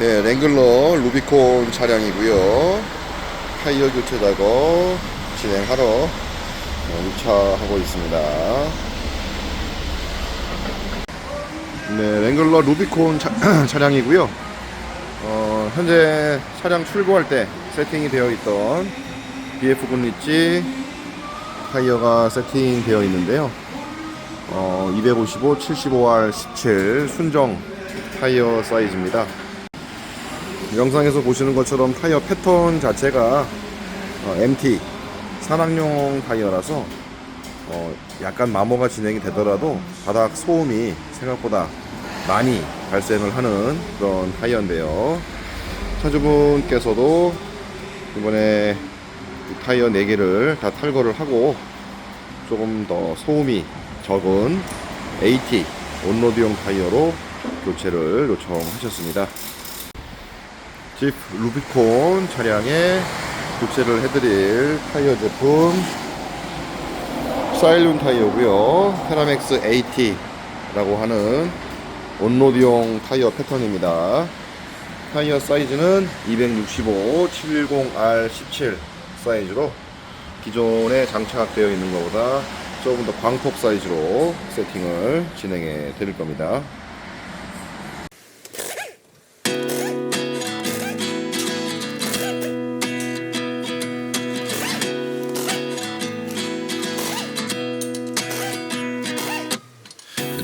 네, 랭글러 루비콘 차량이고요. 타이어 교체 작업 진행하러 어, 입차하고 있습니다. 네, 랭글러 루비콘 차, 차량이고요. 어, 현재 차량 출고할 때 세팅이 되어 있던 BF 군리지 타이어가 세팅되어 있는데요. 어, 255, 75R 17 순정 타이어 사이즈입니다. 영상에서 보시는 것처럼 타이어 패턴 자체가 어, MT 산악용 타이어라서 어, 약간 마모가 진행이 되더라도 바닥 소음이 생각보다 많이 발생을 하는 그런 타이어인데요. 차주분께서도 이번에 이 타이어 4개를 다 탈거를 하고 조금 더 소음이 적은 AT 온로드용 타이어로 교체를 요청하셨습니다. 집 루비콘 차량에 교체를 해드릴 타이어 제품 사일룬 타이어고요. 테라맥스 AT라고 하는 온로드용 타이어 패턴입니다. 타이어 사이즈는 265 710R17 사이즈로 기존에 장착되어 있는 것보다 조금 더 광폭 사이즈로 세팅을 진행해 드릴 겁니다.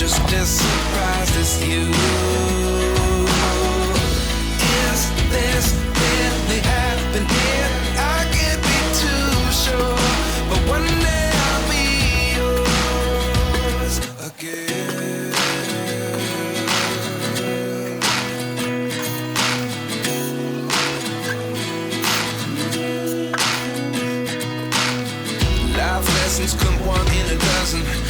just as surprised as you. Is this really happening? I can't be too sure, but one day I'll be yours again. Life lessons come one in a dozen.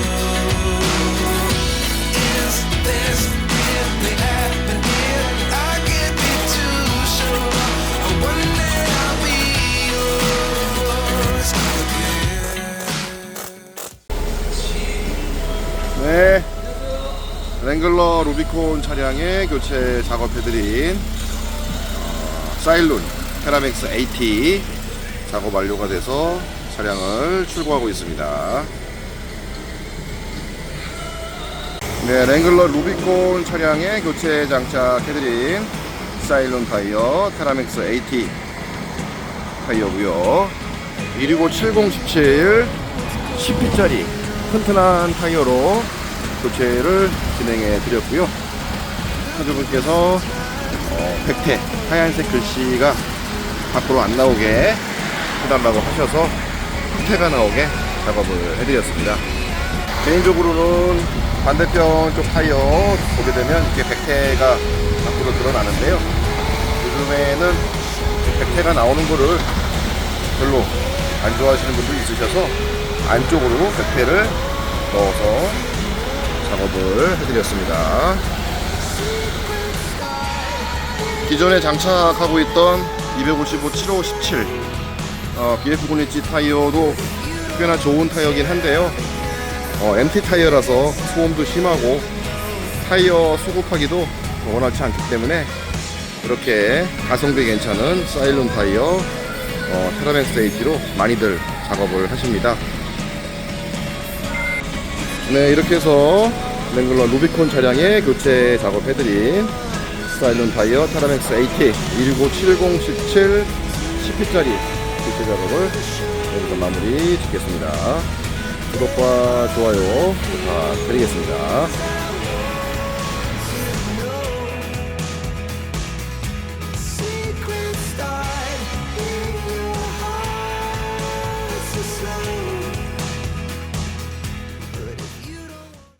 네. 랭글러 루비콘 차량에 교체 작업해드린 어, 사일룬 테라맥스 AT 작업 완료가 돼서 차량을 출고하고 있습니다. 네, 랭글러 루비콘 차량에 교체 장착해드린 사일룬 타이어 테라맥스 AT 타이어고요. 165 7017 10피짜리 튼튼한 타이어로 교체를 진행해 드렸고요. 차주분께서 어, 백태 하얀색 글씨가 밖으로 안 나오게 해달라고 하셔서 흑태가 나오게 작업을 해드렸습니다. 개인적으로는 반대편 쪽 타이어 보게 되면 이렇게 백태가 밖으로 드러나는데요. 요즘에는 백태가 나오는 거를 별로 안 좋아하시는 분도 있으셔서 안쪽으로 백태를 넣어서 작업을 해드렸습니다. 기존에 장착하고 있던 255 75 17 어, BF 고니치 타이어도 꽤나 좋은 타이어긴 한데요. 어, MT 타이어라서 소음도 심하고 타이어 수급하기도 원활치 않기 때문에 이렇게 가성비 괜찮은 사일론 타이어 어, 테라맥스 AT로 많이들 작업을 하십니다. 네, 이렇게 해서 랭글러 루비콘 차량에 교체 작업해드린 스타일론 타이어 테라맥스 AT 165 7017 10피짜리 필터 작업을 여기서 마무리 짓겠습니다. 구독과 좋아요 부탁드리겠습니다.